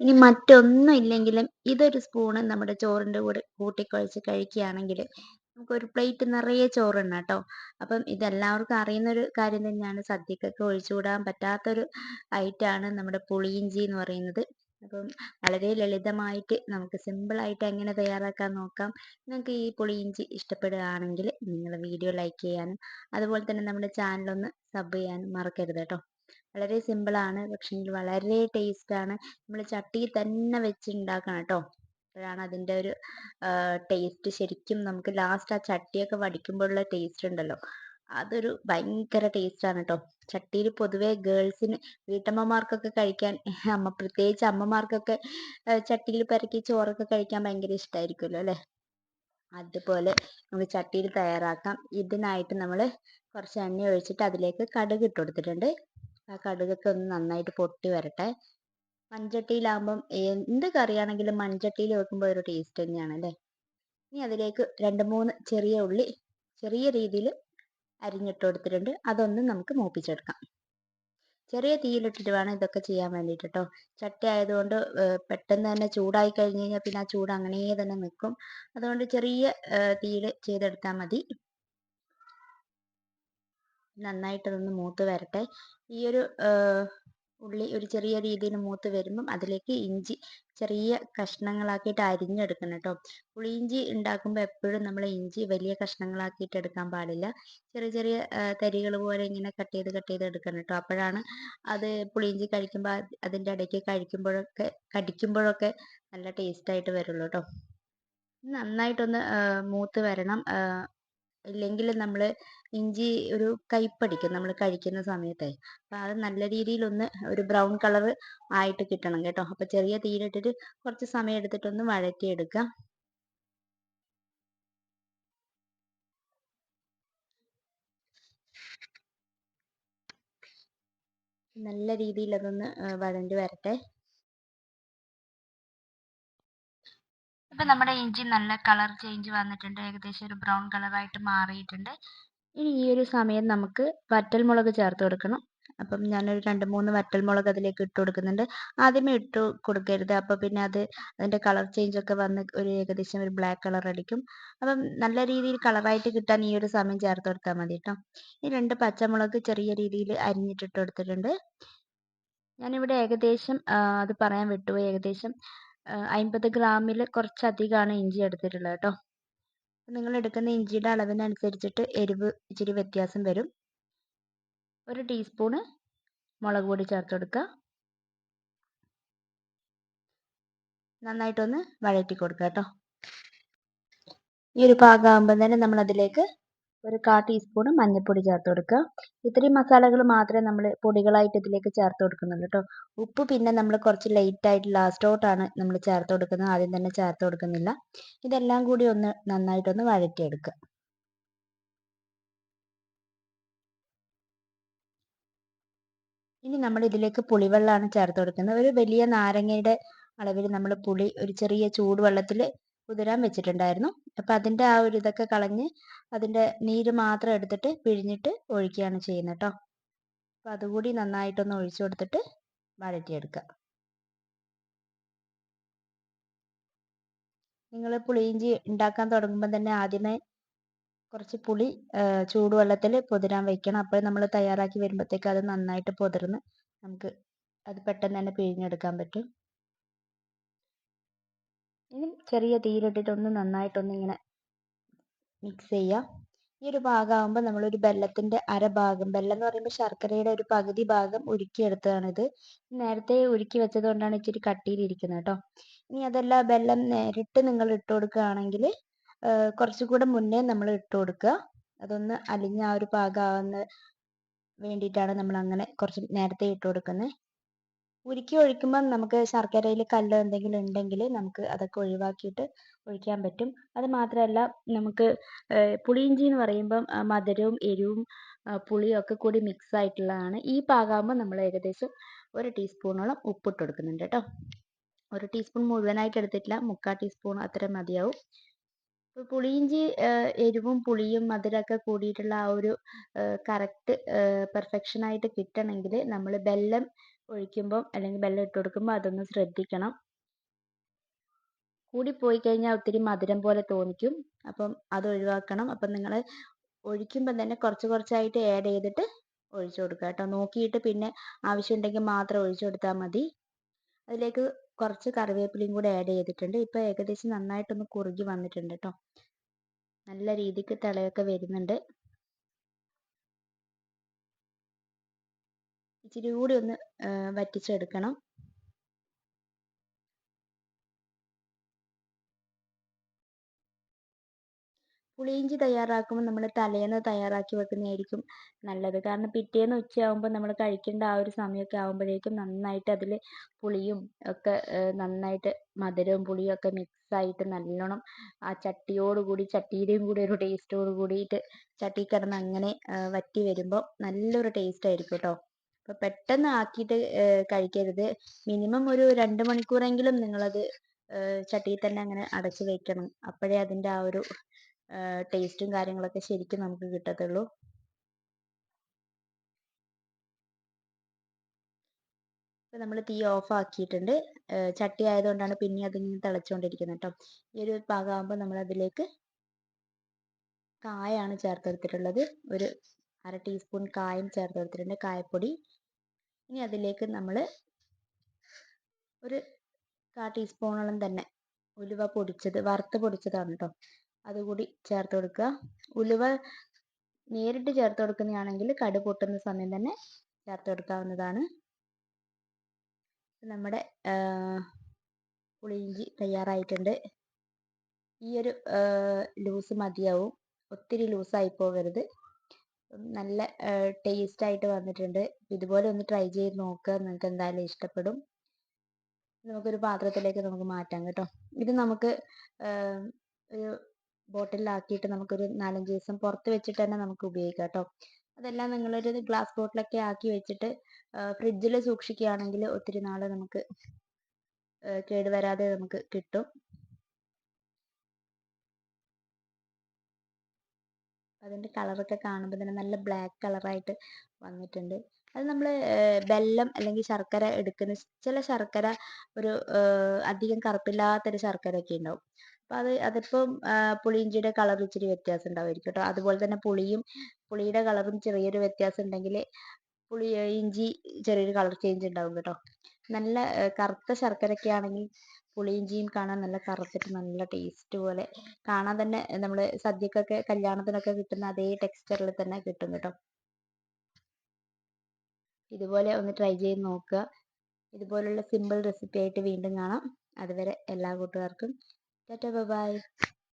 ഇനി മറ്റൊന്നും ഇല്ലെങ്കിലും ഇതൊരു സ്പൂണ് നമ്മുടെ ചോറിന്റെ കൂടെ കൂട്ടിക്കുഴച്ച് കഴിക്കുകയാണെങ്കിൽ നമുക്കൊരു പ്ലേറ്റ് നിറയെ ചോറുണ്ട് കേട്ടോ. അപ്പം ഇതെല്ലാവർക്കും അറിയുന്നൊരു കാര്യം തന്നെയാണ്. സദ്യക്കൊക്കെ ഒഴിച്ചുകൂടാൻ പറ്റാത്തൊരു ഐറ്റമാണ് നമ്മുടെ പുളിയിഞ്ചി എന്ന് പറയുന്നത്. അപ്പം വളരെ ലളിതമായിട്ട് നമുക്ക് സിമ്പിളായിട്ട് എങ്ങനെ തയ്യാറാക്കാൻ നോക്കാം. നിങ്ങൾക്ക് ഈ പുളിയിഞ്ചി ഇഷ്ടപ്പെടുകയാണെങ്കിൽ നിങ്ങൾ വീഡിയോ ലൈക്ക് ചെയ്യാനും അതുപോലെ തന്നെ നമ്മുടെ ചാനലൊന്ന് സബ് ചെയ്യാനും മറക്കരുത് കേട്ടോ. വളരെ സിമ്പിൾ ആണ്. പക്ഷേ വളരെ ടേസ്റ്റ് ആണ്. നമ്മൾ ചട്ടിയിൽ തന്നെ വെച്ച് ഉണ്ടാക്കണം കേട്ടോ അപ്പോഴാണ് അതിന്റെ ഒരു ടേസ്റ്റ് ശരിക്കും നമുക്ക് ലാസ്റ്റ് ആ ചട്ടിയൊക്കെ വടിക്കുമ്പോഴുള്ള ടേസ്റ്റ് ഉണ്ടല്ലോ. അതൊരു ഭയങ്കര ടേസ്റ്റ് ആണ് കേട്ടോ ചട്ടിയിൽ പൊതുവേ ഗേൾസിന് വീട്ടമ്മമാർക്കൊക്കെ കഴിക്കാൻ അമ്മ പ്രത്യേകിച്ച് അമ്മമാർക്കൊക്കെ ചട്ടിയിൽ പരക്കി ചോറൊക്കെ കഴിക്കാൻ ഭയങ്കര ഇഷ്ടമായിരിക്കുമല്ലോ അല്ലേ? അതുപോലെ നമുക്ക് ചട്ടിയിൽ തയ്യാറാക്കാം. ഇതിനായിട്ട് നമ്മൾ കുറച്ച് എണ്ണ ഒഴിച്ചിട്ട് അതിലേക്ക് കടുക് ഇട്ട് കൊടുത്തിട്ടുണ്ട്. ആ കടുകൊക്കെ ഒന്ന് നന്നായിട്ട് പൊട്ടി വരട്ടെ. മൺചട്ടിയിലാകുമ്പം എന്ത് കറിയാണെങ്കിലും മൺചട്ടിയിൽ വെക്കുമ്പോൾ ഒരു ടേസ്റ്റ് തന്നെയാണ് അല്ലേ? ഇനി അതിലേക്ക് രണ്ട് മൂന്ന് ചെറിയ ഉള്ളി ചെറിയ രീതിയിൽ അരിഞ്ഞിട്ട് കൊടുത്തിട്ടുണ്ട്. അതൊന്ന് നമുക്ക് മൂപ്പിച്ചെടുക്കാം. ചെറിയ തീയിലിട്ടിട്ട് വേണം ഇതൊക്കെ ചെയ്യാൻ വേണ്ടിയിട്ട് കേട്ടോ ചട്ടി ആയതുകൊണ്ട് പെട്ടെന്ന് തന്നെ ചൂടായി കഴിഞ്ഞ് കഴിഞ്ഞാൽ പിന്നെ ആ ചൂട് അങ്ങനെ തന്നെ നിൽക്കും അതുകൊണ്ട് ചെറിയ തീയിൽ ചെയ്തെടുത്താൽ മതി. നന്നായിട്ടതൊന്ന് മൂത്ത് വരട്ടെ. ഈ ഒരു ഉള്ളി ഒരു ചെറിയ രീതിയിൽ മൂത്ത് വരുമ്പം അതിലേക്ക് ഇഞ്ചി ചെറിയ കഷ്ണങ്ങളാക്കിയിട്ട് അരിഞ്ഞെടുക്കണം കേട്ടോ. പുളിയിഞ്ചി ഉണ്ടാക്കുമ്പോൾ എപ്പോഴും നമ്മൾ ഇഞ്ചി വലിയ കഷ്ണങ്ങളാക്കിയിട്ട് എടുക്കാൻ പാടില്ല. ചെറിയ ചെറിയ തരികൾ പോലെ ഇങ്ങനെ കട്ട് ചെയ്ത് കട്ട് ചെയ്ത് എടുക്കണം കേട്ടോ. അപ്പോഴാണ് അത് പുളിയിഞ്ചി കഴിക്കുമ്പോൾ അതിന്റെ ഇടയ്ക്ക് കഴിക്കുമ്പോഴൊക്കെ കടിക്കുമ്പോഴൊക്കെ നല്ല ടേസ്റ്റായിട്ട് വരുള്ളൂ കേട്ടോ. നന്നായിട്ടൊന്ന് മൂത്ത് വരണം. ഇല്ലെങ്കിൽ നമ്മൾ ഇഞ്ചി ഒരു കയ്പടിക്കും നമ്മൾ കഴിക്കുന്ന സമയത്തെ. അപ്പം അത് നല്ല രീതിയിലൊന്ന് ഒരു ബ്രൗൺ കളർ ആയിട്ട് കിട്ടണം കേട്ടോ. അപ്പം ചെറിയ തീയിലിട്ടിട്ട് കുറച്ച് സമയം എടുത്തിട്ടൊന്ന് വഴറ്റിയെടുക്കാം. നല്ല രീതിയിൽ അതൊന്ന് വഴണ്ടി വരട്ടെ. ഇപ്പം നമ്മുടെ ഇഞ്ചി നല്ല കളർ ചേഞ്ച് വന്നിട്ടുണ്ട്. ഏകദേശം ഒരു ബ്രൗൺ കളറായിട്ട് മാറിയിട്ടുണ്ട്. ഇനി ഈ ഒരു സമയം നമുക്ക് വറ്റൽമുളക് ചേർത്ത് കൊടുക്കണം. അപ്പം ഞാനൊരു രണ്ട് മൂന്ന് വറ്റൽമുളക് അതിലേക്ക് ഇട്ട് കൊടുക്കുന്നുണ്ട്. ആദ്യമേ ഇട്ട് കൊടുക്കരുത്. അപ്പോൾ പിന്നെ അത് അതിന്റെ കളർ ചേഞ്ച് ഒക്കെ വന്ന് ഒരു ഏകദേശം ഒരു ബ്ലാക്ക് കളർ അടിക്കും. അപ്പം നല്ല രീതിയിൽ കളറായിട്ട് കിട്ടാൻ ഈ ഒരു സമയം ചേർത്ത് കൊടുത്താൽ മതി കേട്ടോ ഈ രണ്ട് പച്ചമുളക് ചെറിയ രീതിയിൽ അരിഞ്ഞിട്ടിട്ട് കൊടുത്തിട്ടുണ്ട്. ഞാനിവിടെ ഏകദേശം അത് പറയാൻ വിട്ടുപോയി. ഏകദേശം അമ്പത് ഗ്രാമിൽ കുറച്ചധികമാണ് ഇഞ്ചി എടുത്തിട്ടുള്ളത് കേട്ടോ. നിങ്ങൾ എടുക്കുന്ന ഇഞ്ചിയുടെ അളവിനനുസരിച്ചിട്ട് എരിവ് ഇച്ചിരി വ്യത്യാസം വരും. ഒരു ടീസ്പൂണ് മുളക് പൊടി ചേർത്ത് കൊടുക്കുക. നന്നായിട്ടൊന്ന് വഴറ്റി കൊടുക്കുക കേട്ടോ. ഈ ഒരു പാകമാകുമ്പോൾ തന്നെ നമ്മൾ അതിലേക്ക് ഒരു കാ ടീസ്പൂൺ മഞ്ഞൾപ്പൊടി ചേർത്ത് കൊടുക്കുക. ഇത്രയും മസാലകൾ മാത്രമേ നമ്മൾ പൊടികളായിട്ട് ഇതിലേക്ക് ചേർത്ത് കൊടുക്കുന്നുള്ളൂ കേട്ടോ. ഉപ്പ് പിന്നെ നമ്മൾ കുറച്ച് ലേറ്റായിട്ട് ലാസ്റ്റോട്ടാണ് നമ്മൾ ചേർത്ത് കൊടുക്കുന്നത്. ആദ്യം തന്നെ ചേർത്ത് കൊടുക്കുന്നില്ല. ഇതെല്ലാം കൂടി ഒന്ന് നന്നായിട്ടൊന്ന് വഴറ്റിയെടുക്കുക. ഇനി നമ്മൾ ഇതിലേക്ക് പുളിവെള്ളമാണ് ചേർത്ത് കൊടുക്കുന്നത്. ഒരു വലിയ നാരങ്ങയുടെ അളവിൽ നമ്മൾ പുളി ഒരു ചെറിയ ചൂടുവെള്ളത്തിൽ കുതിരാൻ വെച്ചിട്ടുണ്ടായിരുന്നു. അപ്പം അതിന്റെ ആ ഒരു ഇതൊക്കെ കളഞ്ഞ് അതിന്റെ നീര് മാത്രം എടുത്തിട്ട് പിഴിഞ്ഞിട്ട് ഒഴിക്കുകയാണ് ചെയ്യുന്നത് കേട്ടോ അപ്പം അതുകൂടി നന്നായിട്ടൊന്ന് ഒഴിച്ചു കൊടുത്തിട്ട് വഴറ്റിയെടുക്കുക. നിങ്ങൾ പുളിയിഞ്ചി ഉണ്ടാക്കാൻ തുടങ്ങുമ്പോൾ തന്നെ ആദ്യമേ കുറച്ച് പുളി ചൂടുവെള്ളത്തിൽ പൊതിരാൻ വെക്കണം. അപ്പോൾ നമ്മൾ തയ്യാറാക്കി വരുമ്പോഴത്തേക്ക് അത് നന്നായിട്ട് പൊതിർന്ന് നമുക്ക് അത് പെട്ടെന്ന് തന്നെ പിഴിഞ്ഞെടുക്കാൻ പറ്റും. ഇനി ചെറിയ തീയിലിട്ടിട്ട് ഒന്ന് നന്നായിട്ടൊന്ന് ഇങ്ങനെ മിക്സ് ചെയ്യുക ഈ ഒരു ഭാഗമാകുമ്പോൾ നമ്മളൊരു ബെല്ലത്തിന്റെ അരഭാഗം ബെല്ലം എന്ന് പറയുമ്പോൾ ശർക്കരയുടെ ഒരു പകുതി ഭാഗം ഉരുക്കിയെടുത്തതാണിത്. നേരത്തെ ഉരുക്കി വെച്ചത് കൊണ്ടാണ് ഇച്ചിരി കട്ടിയിലിരിക്കുന്നത് കേട്ടോ. ഇനി അതല്ല ബെല്ലം നേരിട്ട് നിങ്ങൾ ഇട്ട് കൊടുക്കുകയാണെങ്കിൽ കുറച്ചുകൂടെ മുന്നേ നമ്മൾ ഇട്ട് കൊടുക്കുക. അതൊന്ന് അലിഞ്ഞ ആ ഒരു പാകമാകുന്ന വേണ്ടിയിട്ടാണ് നമ്മൾ അങ്ങനെ കുറച്ച് നേരത്തെ ഇട്ട് കൊടുക്കുന്നത്. ഉരുക്കി ഒഴിക്കുമ്പം നമുക്ക് ശർക്കരയിൽ കല്ല് എന്തെങ്കിലും ഉണ്ടെങ്കിൽ നമുക്ക് അതൊക്കെ ഒഴിവാക്കിയിട്ട് ഒഴിക്കാൻ പറ്റും. അത് മാത്രമല്ല നമുക്ക് പുളിയിഞ്ചി എന്ന് പറയുമ്പം മധുരവും എരിവും പുളിയും ഒക്കെ കൂടി മിക്സ് ആയിട്ടുള്ളതാണ്. ഈ പാകാകുമ്പോൾ നമ്മൾ ഏകദേശം ഒരു ടീസ്പൂണോളം ഉപ്പിട്ട് കൊടുക്കുന്നുണ്ട് കേട്ടോ. ഒരു ടീസ്പൂൺ മുഴുവനായിട്ട് എടുത്തിട്ടില്ല. മുക്കാൽ ടീസ്പൂൺ അത്ര മതിയാവും. പുളിയിഞ്ചി എരിവും പുളിയും മധുരമൊക്കെ കൂടിയിട്ടുള്ള ആ ഒരു കറക്റ്റ് പെർഫെക്ഷൻ ആയിട്ട് കിട്ടണമെങ്കിൽ നമ്മൾ ബെല്ലം ഒഴിക്കുമ്പം അല്ലെങ്കിൽ വെള്ളം ഇട്ട് കൊടുക്കുമ്പോൾ അതൊന്ന് ശ്രദ്ധിക്കണം. കൂടിപ്പോയി കഴിഞ്ഞാൽ ഒത്തിരി മധുരം പോലെ തോന്നിക്കും. അപ്പം അത് ഒഴിവാക്കണം. അപ്പം നിങ്ങൾ ഒഴിക്കുമ്പം തന്നെ കുറച്ച് കുറച്ചായിട്ട് ആഡ് ചെയ്തിട്ട് ഒഴിച്ചു കൊടുക്കുക കേട്ടോ. നോക്കിയിട്ട് പിന്നെ ആവശ്യമുണ്ടെങ്കിൽ മാത്രം ഒഴിച്ചു കൊടുത്താൽ മതി. അതിലേക്ക് കുറച്ച് കറിവേപ്പിലയും കൂടെ ആഡ് ചെയ്തിട്ടുണ്ട്. ഇപ്പോൾ ഏകദേശം നന്നായിട്ടൊന്ന് കുറുകി വന്നിട്ടുണ്ട് കേട്ടോ. നല്ല രീതിക്ക് തിളയൊക്കെ വരുന്നുണ്ട്. ഇച്ചിരി കൂടി ഒന്ന് വറ്റിച്ചെടുക്കണം. പുളിയിഞ്ചി തയ്യാറാക്കുമ്പോൾ നമ്മൾ തലേന്ന് തയ്യാറാക്കി വെക്കുന്നതായിരിക്കും നല്ലത്. കാരണം പിറ്റേന്ന് ഉച്ചയാകുമ്പോൾ നമ്മൾ കഴിക്കേണ്ട ആ ഒരു സമയമൊക്കെ ആകുമ്പോഴേക്കും നന്നായിട്ട് അതിൽ പുളിയും ഒക്കെ നന്നായിട്ട് മധുരവും പുളിയും ഒക്കെ മിക്സ് ആയിട്ട് നല്ലോണം ആ ചട്ടിയോട് കൂടി ചട്ടിയുടെയും കൂടി ഒരു ടേസ്റ്റോട് കൂടിയിട്ട് ചട്ടി കിടന്ന് അങ്ങനെ വറ്റി വരുമ്പോൾ നല്ലൊരു ടേസ്റ്റ് ആയിരിക്കും കേട്ടോ അപ്പോൾ പെട്ടെന്ന് ആക്കിയിട്ട് കഴിക്കരുത്. മിനിമം ഒരു രണ്ട് മണിക്കൂറെങ്കിലും നിങ്ങളത് ചട്ടിയിൽ തന്നെ അങ്ങനെ അടച്ചു വെക്കണം. അപ്പോഴേ അതിന്റെ ആ ഒരു ടേസ്റ്റും കാര്യങ്ങളൊക്കെ ശരിക്കും നമുക്ക് കിട്ടത്തുള്ളൂ. ഇപ്പം നമ്മൾ തീ ഓഫ് ആക്കിയിട്ടുണ്ട്. ചട്ടി ആയതുകൊണ്ടാണ് പിന്നെ അതിങ്ങനെ തിളച്ചുകൊണ്ടിരിക്കുന്നത് കേട്ടോ ഈ ഒരു പാകമാകുമ്പോൾ നമ്മൾ അതിലേക്ക് കായാണ് ചേർത്തെടുത്തിട്ടുള്ളത് ഒരു അര ടീസ്പൂൺ കായം ചേർത്തെടുത്തിട്ടുണ്ട് കായപ്പൊടി ഇനി അതിലേക്ക് നമ്മൾ ഒരു കാ ടീസ്പൂണോളം തന്നെ ഉലുവ പൊടിച്ചത് വറുത്ത് പൊടിച്ചതാണ് കേട്ടോ അതുകൂടി ചേർത്ത് കൊടുക്കുക. ഉലുവ നേരിട്ട് ചേർത്ത് കൊടുക്കുന്നതാണെങ്കിൽ കടു പൊട്ടുന്ന സമയം തന്നെ ചേർത്ത് കൊടുക്കാവുന്നതാണ്. നമ്മുടെ പുളിയിഞ്ചി തയ്യാറായിട്ടുണ്ട്. ഈ ഒരു ലൂസ് മതിയാവും. ഒത്തിരി ലൂസായി പോകരുത്. നല്ല ടേസ്റ്റ് ആയിട്ട് വന്നിട്ടുണ്ട്. ഇതുപോലെ ഒന്ന് ട്രൈ ചെയ്ത് നോക്കുക നിങ്ങൾക്ക് എന്തായാലും ഇഷ്ടപ്പെടും. നമുക്കൊരു പാത്രത്തിലേക്ക് നമുക്ക് മാറ്റാം കേട്ടോ. ഇത് നമുക്ക് ഒരു ബോട്ടിലാക്കിയിട്ട് നമുക്കൊരു നാലഞ്ച് ദിവസം പുറത്ത് വെച്ചിട്ട് തന്നെ നമുക്ക് ഉപയോഗിക്കാം കേട്ടോ. അതെല്ലാം നിങ്ങളൊരു ഗ്ലാസ് ബോട്ടിലൊക്കെ ആക്കി വെച്ചിട്ട് ഫ്രിഡ്ജിൽ സൂക്ഷിക്കുകയാണെങ്കിൽ ഒത്തിരി നാൾ നമുക്ക് കേടുവരാതെ നമുക്ക് കിട്ടും. അതിന്റെ കളറൊക്കെ കാണുമ്പോൾ തന്നെ നല്ല ബ്ലാക്ക് കളറായിട്ട് വന്നിട്ടുണ്ട്. അത് നമ്മൾ വെല്ലം അല്ലെങ്കിൽ ശർക്കര എടുക്കുന്ന ചില ശർക്കര ഒരു അധികം കറുപ്പില്ലാത്തൊരു ശർക്കരയൊക്കെ ഉണ്ടാവും. അപ്പോൾ അത് അതിപ്പം പുളിയിഞ്ചിയുടെ കളർ ഇച്ചിരി വ്യത്യാസം ഉണ്ടാവുമായിരിക്കും കേട്ടോ. അതുപോലെ തന്നെ പുളിയും പുളിയുടെ കളറും ചെറിയൊരു വ്യത്യാസം ഉണ്ടെങ്കിൽ പുളി ഇഞ്ചി ചെറിയൊരു കളർ ചേഞ്ച് ഉണ്ടാവും കേട്ടോ. നല്ല കറുത്ത ശർക്കരയൊക്കെ ആണെങ്കിൽ പുളിയിഞ്ചിയും കാണാൻ നല്ല കറുത്തിട്ട് നല്ല ടേസ്റ്റ് പോലെ. കാണാൻ തന്നെ നമ്മൾ സദ്യക്കൊക്കെ കല്യാണത്തിനൊക്കെ കിട്ടുന്ന അതേ ടെക്സ്ചറിൽ തന്നെ കിട്ടും കേട്ടോ. ഇതുപോലെ ഒന്ന് ട്രൈ ചെയ്ത് നോക്കുക. ഇതുപോലുള്ള സിമ്പിൾ റെസിപ്പി ആയിട്ട് വീണ്ടും കാണാം. അതുവരെ എല്ലാ കൂട്ടുകാർക്കും ടാറ്റ ബൈ.